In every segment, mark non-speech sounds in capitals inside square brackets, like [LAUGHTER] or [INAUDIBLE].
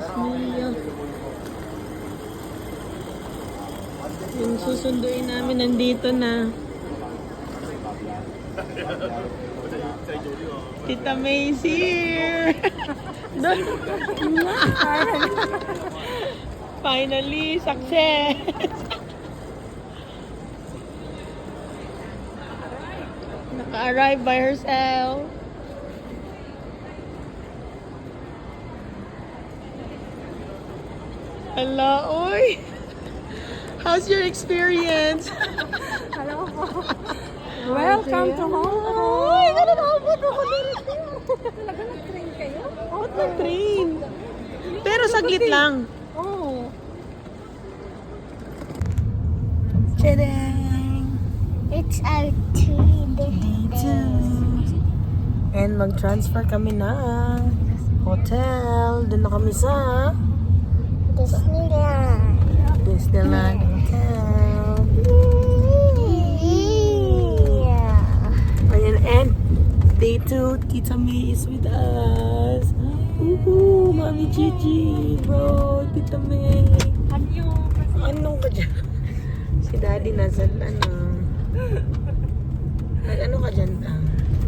Disney. Yung susunduin namin nandito na. Tita May's here! Doon. Finally, success! Naka-arrive by herself. Hala, oy! How's your experience? Hello po. Welcome to Hong Kong. Ay, nananabot ako dito. Talaga nag-train kayo? Out ng train. Pero saglit lang. Oo. Tadang! It's our D2. And mag-transfer kami ng hotel. Doon na kami sa Disneyland. Disneyland Hotel. Yeah. Ayan, and day 2, Tita May is with us. Woohoo! Mami Gigi, bro, Tita May. Anyo. Anong ka dyan? Si Daddy nasa ano. Ay, ano ka dyan? Ah,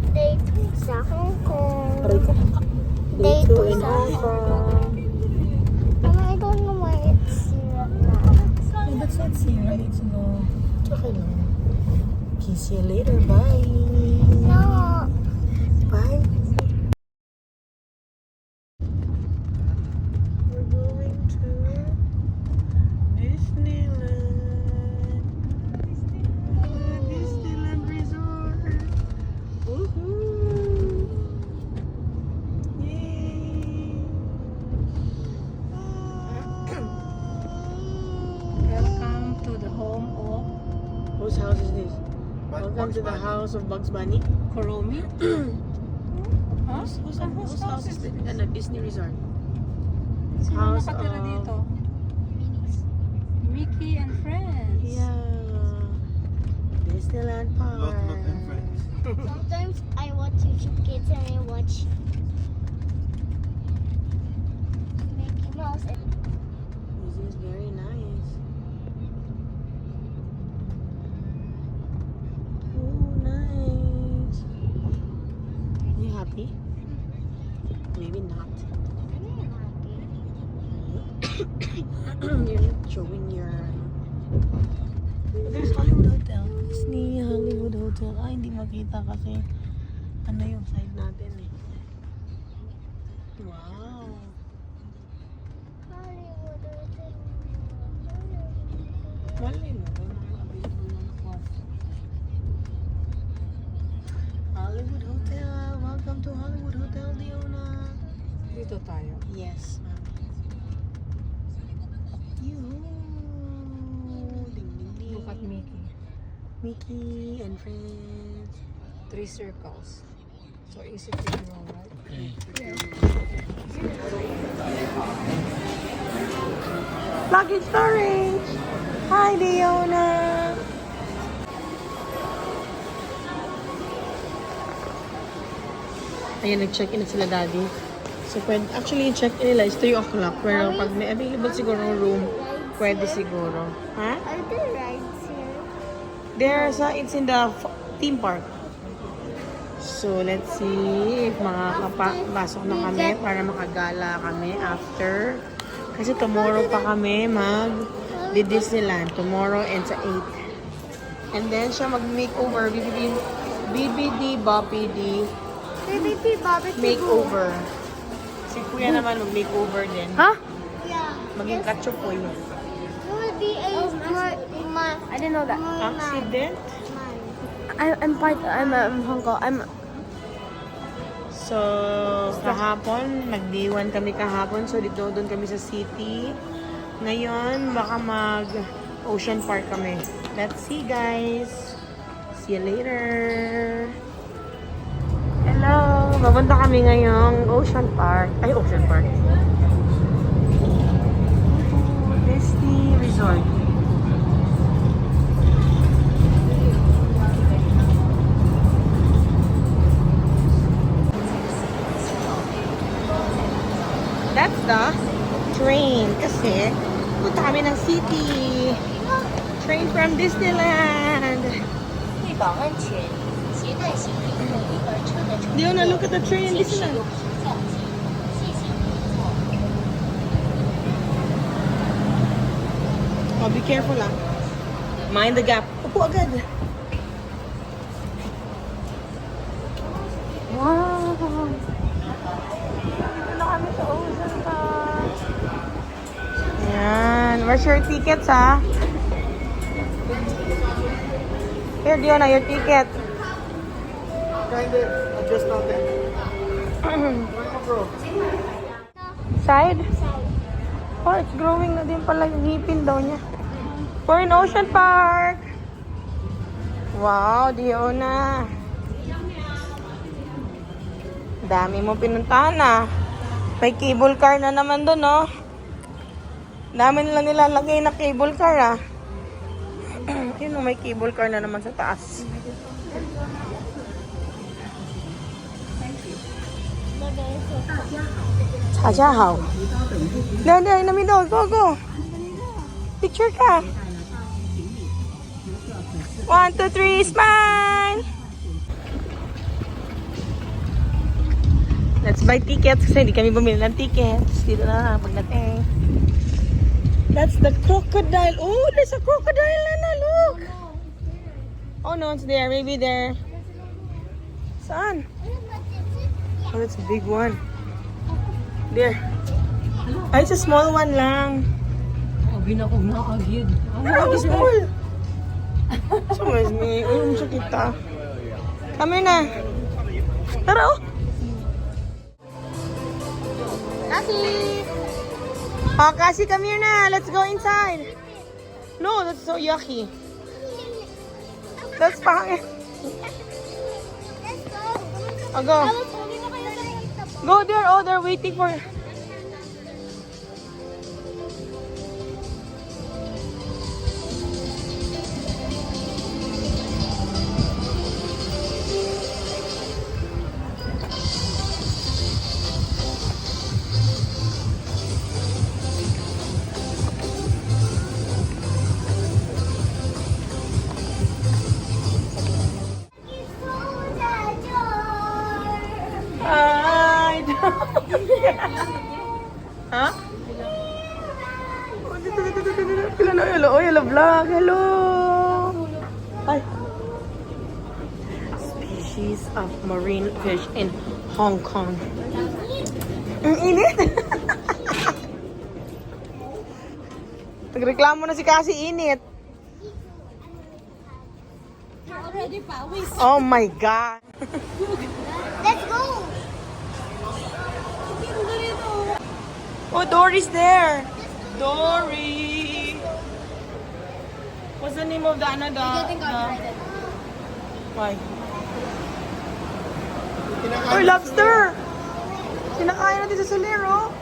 Day two sa Hong Kong. aray ko. Day Day 2 two in Hong Kong. That's not zero. It's no. It's okay lang. Kiss you later. Bye. No. Bye. We're going to Disneyland. The house of Bugs Bunny. Kuromi. [CLEARS THROAT] Huh? Whose, whose, ah, whose house is this? Ano, Disney Resort. Sino House nakatira of- dito? Mickey and friends. Yeah. Disneyland Park. Lot, lot and friends. [LAUGHS] Sometimes I watch YouTube Kids and I watch Mickey Mouse. And Happy? Maybe not. You're not showing your... There's Hollywood Hotel. Disney Hollywood Hotel. Ay, hindi makita kasi ano yung side natin eh. Wow. Hollywood Hotel. Mali Yes, ma'am. Yoo. Ding, ding, ding. Look at Mickey. Mickey and friends. Three circles. So easy to draw, right? Luggage storage. Hi, Diona. Ayan, nag-check-in na sila daddy. So, pwede, actually, check-in nila is 3 o'clock. Pero pag may available siguro room, pwede siguro. Ha? Are there rides here? There's a, it's in the theme park. So, let's see if makakapasok na kami para makagala kami after. Kasi tomorrow pa kami mag di Disneyland. Tomorrow and sa 8. And then siya mag-makeover. BBD, BBD Boppy D BBP barbecue. makeover. Si Kuya naman mag-makeover din. Huh? Yeah. Maging kachupoy. Will be a smart man. I didn't know that. Accident? I, I'm part, I'm um, Hong Kong. I'm, So, kahapon, nag-day one kami kahapon. So, dito doon kami sa city. Ngayon, baka mag-ocean park kami. Let's see, guys. See you later. Hello! Papunta kami ngayong ocean park. Ay, ocean park. Disney Resort. That's the train kasi punta kami ng city. Train from Disneyland. 绿保安全，携带行李或婴儿 Diona, ah, look at the tree and listen. Oh, be careful ah. Mind the gap. Upo agad. Wow! Dito na kami sa Ozone Park. Where's your tickets ah? Here, Diona, ah, your ticket. Kind adjust that. Side? Oh, it's growing na din pala yung ngipin daw niya. We're in Ocean Park! Wow, Diona. Dami mo pinuntahan ah. May cable car na naman doon, no? Dami nilang nilalagay na cable car ah. [CLEARS THROAT] Yun, may cable car na naman sa taas. Chajahaw. Dahil, dahil, namin daw. Go, go. Picture ka. One, two, three, smile! Let's buy tickets kasi hindi kami bumili ng tickets. Dito na pagdating. That's the crocodile. Oh, there's a crocodile na look. Oh no, it's there. Maybe there. Saan? Oh, that's a big one. There. Ay, it's a small one lang. Oh, Abi na kong nakagid. Ano small? So, mas may ulam sa kita. Kami na. Tara, oh. Kasi. Oh, Kasi, come here na. Let's go inside. No, that's so yucky. That's fine. Let's go. Oh, go. Go there. Oh, they're waiting for... Species of marine fish in Hong Kong. Ang init. [LAUGHS] Nagreklamo na si Kasi init. Oh my God. Let's go. Oh, Dory's there. Dory. What's the name of the ano the? the- Why? Oh, lobster. Kinakain natin sa solero.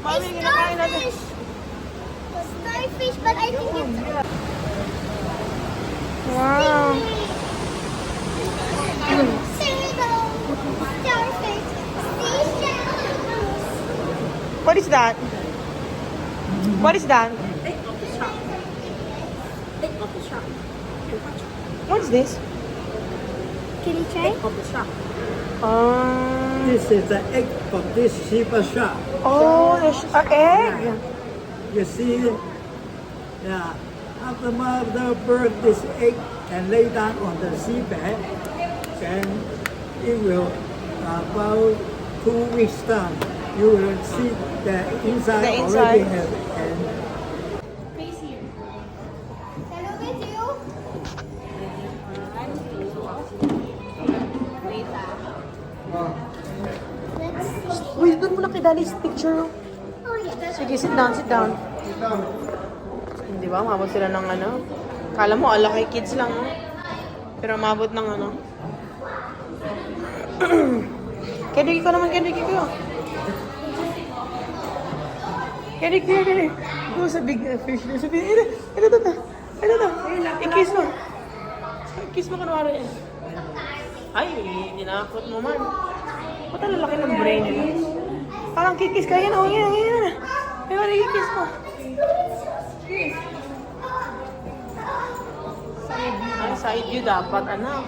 Mami, kinakain natin. Starfish. But I think it's Wow. What is that? What is that? What is this? Can you try? Um, This is the egg from this zebra shark. oh, there's an egg. You see, yeah. After mother bird this egg and lay down on the seabed, then it will about two weeks time. You will see the inside, The already inside. have sit down, sit down. Di ba, umabot sila ng ano? Kala mo, ala kay kids lang. oh. Pero umabot ng ano. [CLEARS THROAT] Kediki ko naman, kediki ko. Kediki, kediki. Go sa big uh, fish. Sa big, ito, ito, ito, ito. Ito. I-kiss mo. I-kiss mo kunwari. Ay, tinakot mo man. Ba't ang lalaki ng brain nila? lang, kikis ka. Yan, oh, yan, yan. Wala kikis mo. Ay, side view dapat, anak.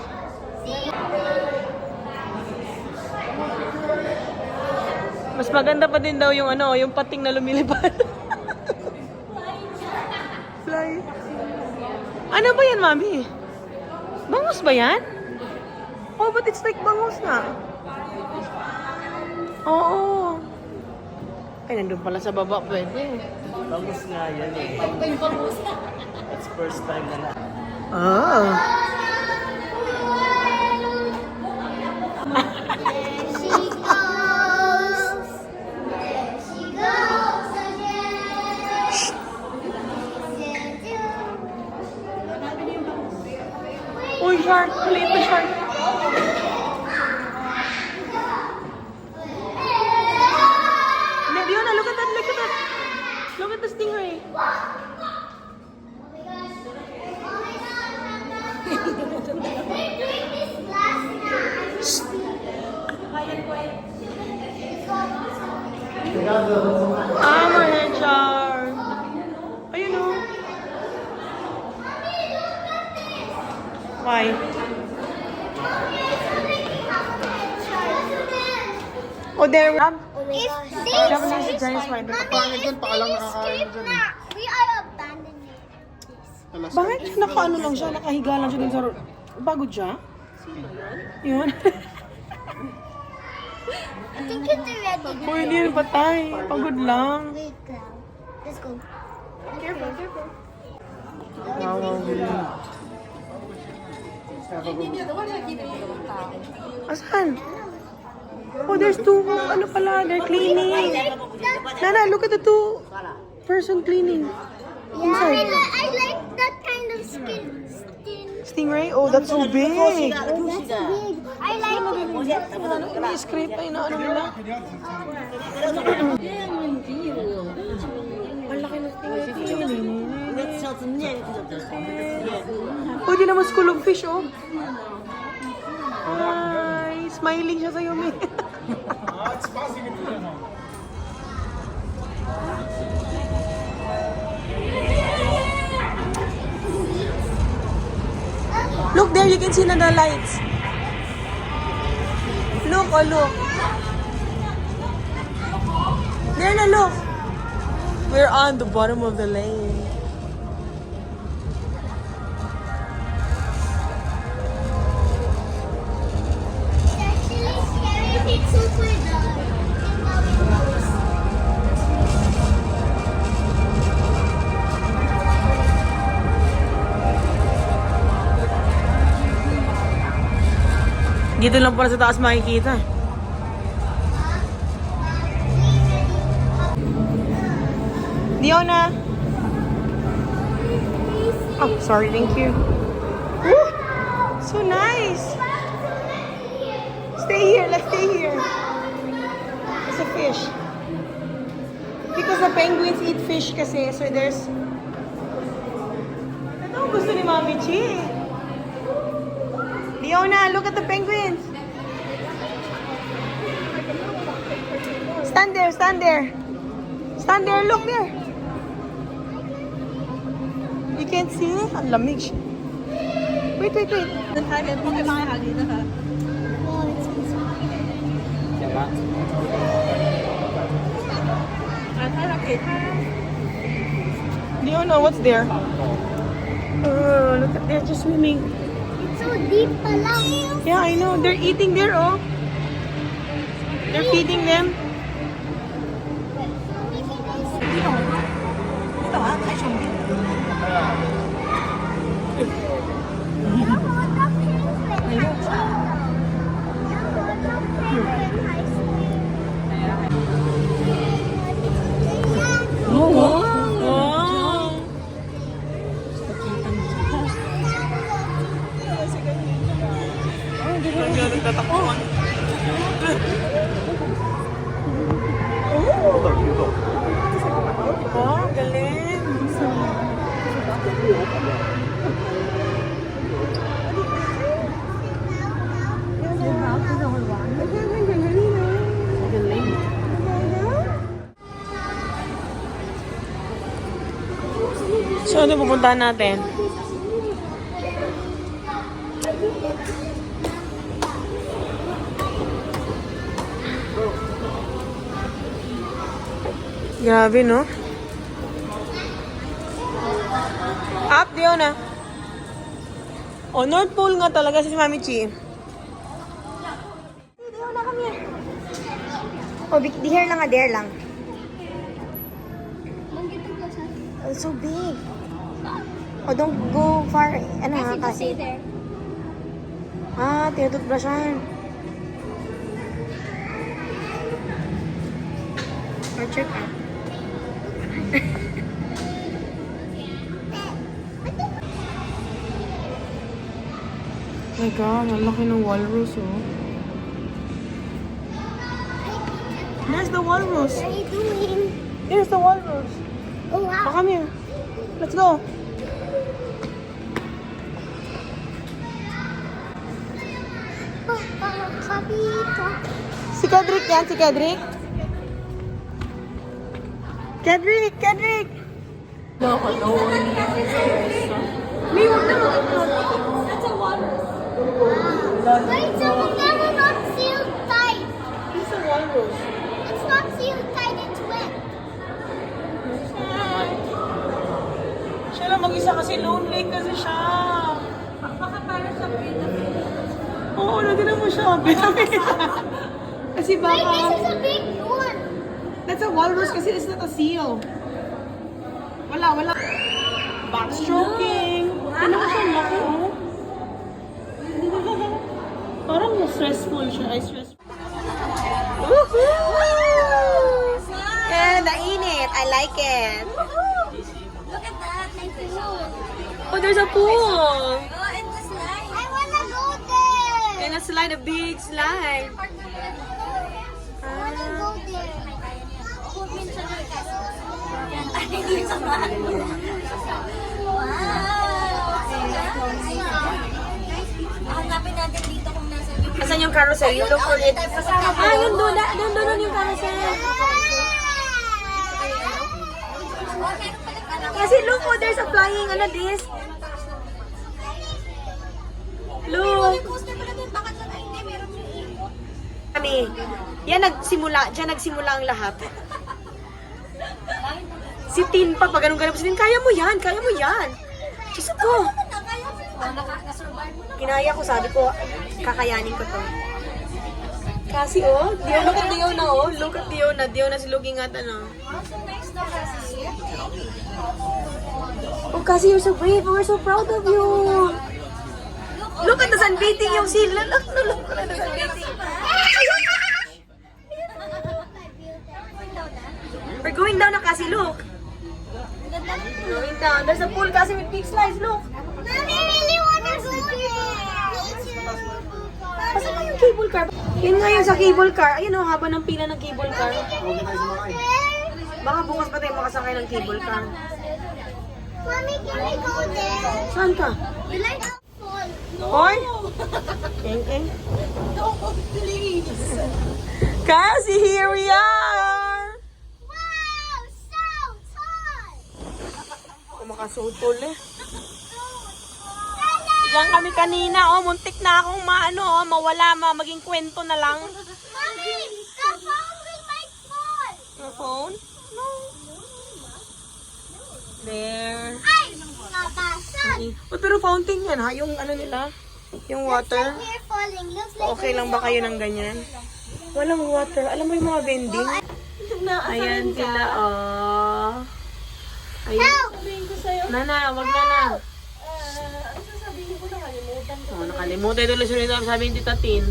Mas maganda pa din daw yung ano, yung pating na lumilipad. [LAUGHS] Fly. Ano ba yan, mami? Bangus ba yan? Oh, but it's like bangus na. Oo. Ay, nandun pala sa baba, pwede. Bangus nga yan eh. It's first time na na. Ah. Why? Oh, there. Um, Japanese giant spider. Kapangit yun, pakalang nakakain dyan. eh. We are abandoning this. Bakit? Naka-ano lang siya, nakahiga lang siya dun sa... Pagod siya? Yun. I think it's ready. [LAUGHS] Uy, hindi yun patay. Pagod lang. Wait, Cloud. Let's go. Careful, careful. Wow, Asan? Oh, there's two, ano pala, they're cleaning. Nana, look at the two person cleaning. Yeah, I, li- I like that kind of skin. skin. Stingray? Oh, that's so big. Oh, that's big. I like it. May scrape na inaano nila. Ang laki ng stingray. Oh, di naman school of fish, oh. Hi, smiling siya sa'yo, May. [LAUGHS] Look there, you can see na the lights. Look, oh look. There na, look. We're on the bottom of the lane. Dito lang pala sa taas makikita. Diona! Oh, sorry, thank you. Woo! So nice! Stay here, let's stay here. It's a fish. Because the penguins eat fish kasi, so there's... Ito gusto ni Mami Chi. Leona, look at the penguins. Stand there, stand there. Stand there, look there. You can't see? Ang lamig siya. Wait, wait, wait. Leona, what's there? Oh, look at they're just swimming. Deep pala. Yeah, I know. They're eating there, oh. They're feeding them. Oh. [LAUGHS] ano pupuntahan natin? Grabe, no? Up, di na. O, North Pole nga talaga si Mami Chi. Dito na kami. Oh, big, di here lang nga, there lang. Oh, it's so big. Oh, don't go far. Ano ha, kasi. there. Ah, tinututbrushan. Or check out. [LAUGHS] My God, ang laki ng walrus, oh. There's the walrus. What are you doing? There's the walrus. Oh, wow. Oh, come here. Let's go. Si Kedrick yan, si Kedrick. Kedrick, Kedrick! May wag na mag Wait, some of them are not sealed tight. He's a walrus. It's not sealed tight, it's wet. Siya lang mag-isa kasi lonely kasi siya. Baka para sa Oo, nagano mo siya. Kasi Wait, this baka... is a big one. That's a walrus kasi it's not a seal. Wala, wala. Backstroking. Ano mo siya laki, oh? [LAUGHS] Parang stressful siya. Ay, stressful. Yeah, nainit. I like it. Look at that, my pool. Oh, there's a pool. Oh, and the slide. I wanna go there. And a slide, a big slide. Wow! Hanapin natin dito kung nasa yung... Asan yung carousel? You look for it. Ah, yun Doon, doon, doon yung carousel. Kasi look, oh, there's a flying, ano, disc. Look. Coaster pala doon, bakit na hindi? Meron yung ikot. Kami, yan nagsimula, dyan nagsimula ang lahat. Si Tin pa, pag ganun ganun si Tin, kaya mo yan, kaya mo yan. Diyos ko, kinaya ko, sabi ko, kakayanin ko to. Kasi oh, Dio, look at Dio na oh, look at Dio na, Dio na si looking at ano. Oh, kasi you're so brave, we're so proud of you. Look at the sunbathing yung sila, look, look, look, look at the sunbathing. We're going down na kasi, look. Going down, there's a pool kasi with big slides, look. Mommy really wanna go there. Asan na yung cable car? Yun nga yung sa cable car. Ayun oh, haba ng pila ng cable car. Baka bukas pa tayo makasakay ng cable car. Mommy, can we go there? Saan ka? We like to fall. Hoy! Eng, eng. Kasi here we are! Wow, so tall. Kumakasutol eh. Diyan kami kanina, oh, muntik na akong maano, oh, mawala, ma, maging kwento na lang. Mommy, the phone will might fall. Your phone? No. There. Ay, nabasag. Oh, pero fountain yan ha, yung ano nila, yung water. Here falling. Looks like Okay lang ba kayo ng ganyan? Walang water. Alam mo yung mga vending? Ayan sila, oh. Ayan. Nana, wag na na. Oh, nakalimutan ito lesson nito sabi ni Tita Tin.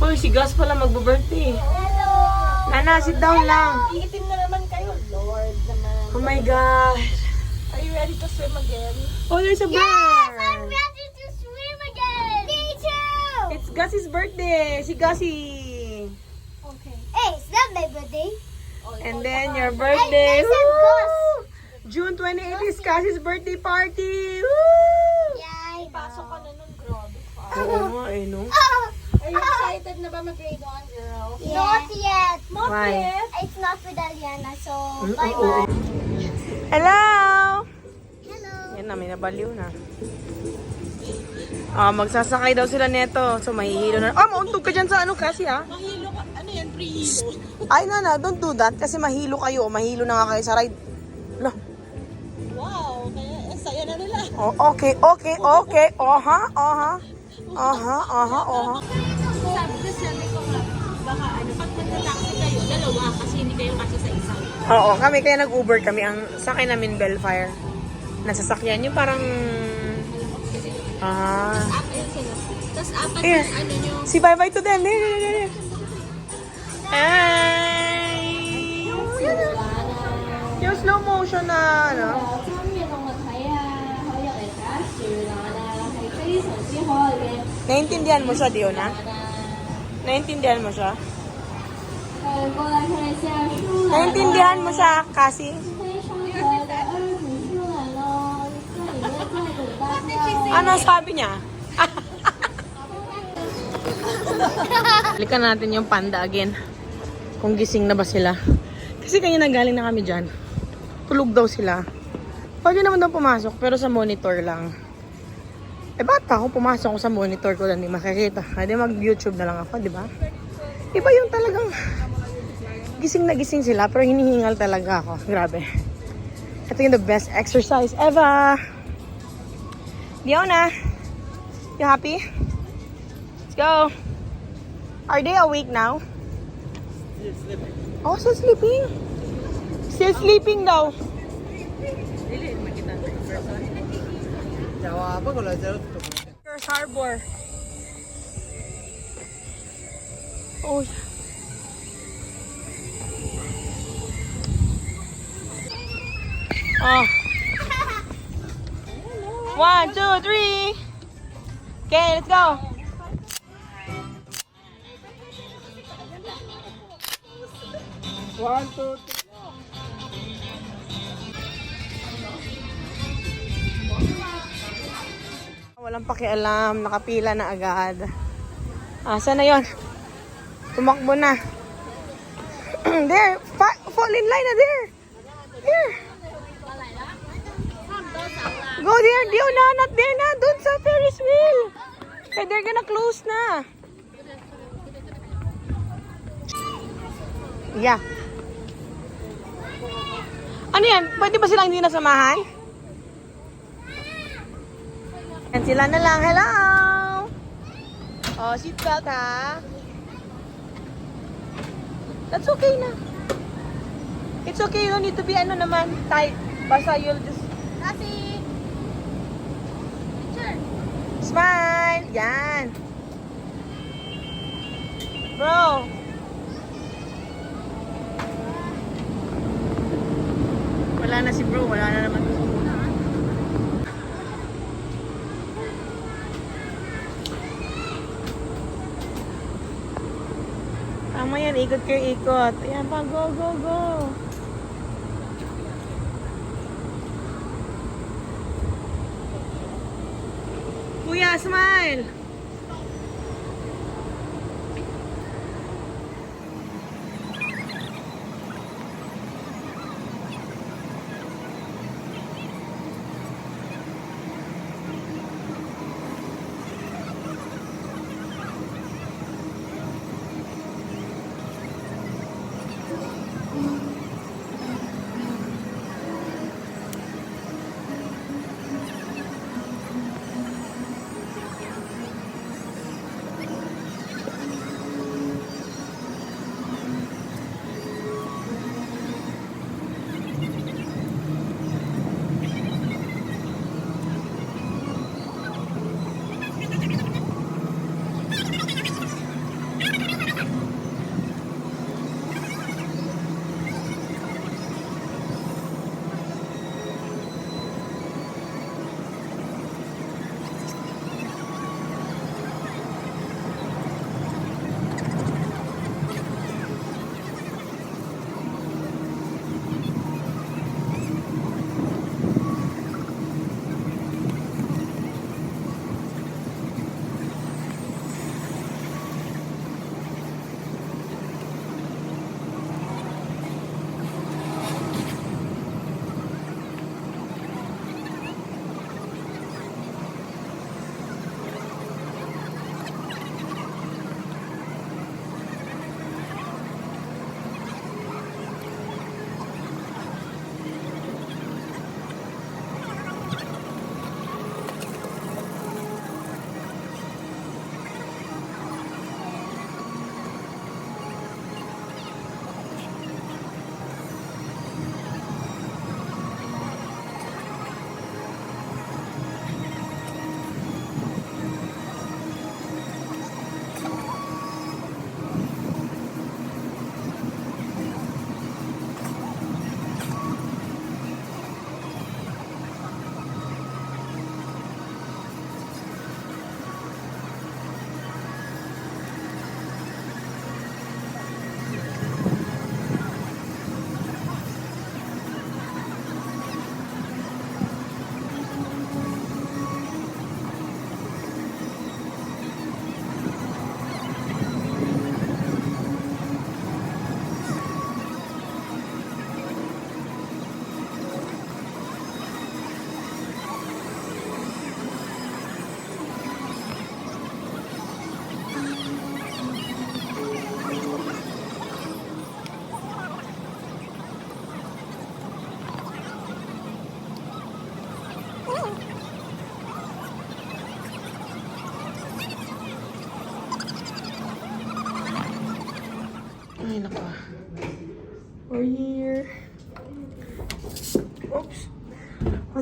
Uy, si Gus pala magbo-birthday. Hello. Nana, sit down lang. Iitim na naman kayo. Lord naman. Oh my God. Are you ready to swim again? Oh, there's a Yes, I'm ready to swim again. Me too. It's Gussie's birthday. Si Gussie. Okay. Hey, it's not my birthday. And then your birthday. Said Gus. June 28 is Cassie's birthday party. Woo! I Pasok ka na nun, grabe. Oo nga eh, no? Are you excited na ba mag-grade on, girl? Not yet. Why? It's not with Aliana, so Mm, bye oo. bye. Hello! Yan na, may nabaliw na. Ah, magsasakay daw sila neto. So, mahihilo na. Ah, mauntog ka dyan sa ano kasi ah. Mahilo ka. Ano yan? Pre-hilo. Ay, na na, don't do that. Kasi mahilo kayo. Mahilo na nga kayo sa ride. Oh, okay, okay, okay. Oha, oha. Oha, oha, oha. Sabi ko, sabi ko nga, baka ano, pag nagta-taxi kayo, dalawa kasi hindi kayo kasi sa isa. Oo, kami kaya nag-Uber kami. Ang sakay namin Bellfire. Nasasakyan yung parang... Ah. Tapos apat yung ano nyo. Si bye-bye to them. Ay! Yung slow motion na, ano? si Hall. Naintindihan mo siya, Diona? Naintindihan mo siya? Naintindihan mo siya, kasi? Ano sabi niya? [LAUGHS] Balikan natin yung panda again. Kung gising na ba sila. Kasi kanya nagaling na kami dyan. Tulog daw sila. Pwede naman daw pumasok, pero sa monitor lang. Eh, bata ako pumasok ko sa monitor ko lang di makikita. Hindi mag-YouTube na lang ako, di ba? Iba yung talagang gising na gising sila, pero hinihingal talaga ako. Grabe. Ito yung the best exercise ever. Diona, you happy? Let's go. Are they awake now? Oh, still sleeping? Still sleeping daw. First Harbor. Oh. Oh. One, two, three. Okay, let's go. One, two, Walang pakialam, nakapila na agad. Ah, saan na yon? Tumakbo na. [CLEARS THROAT] there, fa- fall in line na there. Here. Go there, Dio na, not there na, dun sa Ferris wheel. Eh, they're gonna close na. Yeah. Ano yan? Pwede ba silang hindi nasamahan? Yan sila na lang. Hello! Oh, seatbelt ha. That's okay na. It's okay. You don't need to be ano naman tight. Basta you'll just... Kasi, Smile! Yan. Bro. Wala na si bro. Wala na naman. Tama yan. Ikot kayo ikot. Ayan pa. Go, go, go. Kuya, smile!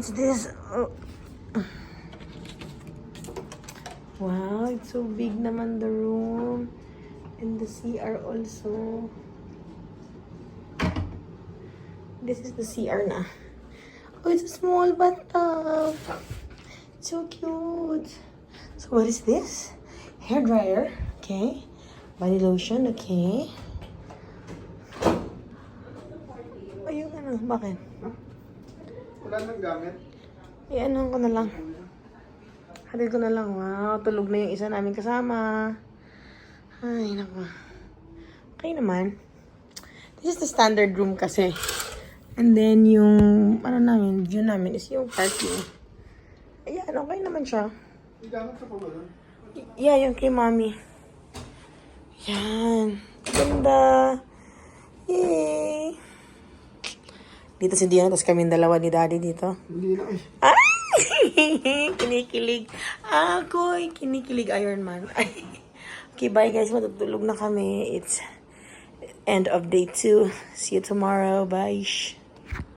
What's this? Oh. Wow, it's so big naman the room. And the CR also. This is the CR na. Oh, it's a small bathtub. So cute. So what is this? Hair dryer. Okay. Body lotion. Okay. Ayun ano. Bakit? Wala nang gamit. Eh, ano ko na lang. Hatid ko na lang. Wow, tulog na yung isa namin kasama. Ay, naku. Okay naman. This is the standard room kasi. And then, yung, ano namin, view namin is yung parking. Ayan, okay naman siya. May gamit ka pa ba doon? Y- Yeah, yung kay mami. Yan. Ganda. Yay! Dito si Dion, tapos kami dalawa ni Daddy dito. Hindi na eh. Ay! [LAUGHS] kinikilig. Ako'y kinikilig Iron Man. Ay. [LAUGHS] okay, bye guys. Matutulog na kami. It's end of day two. See you tomorrow. Bye.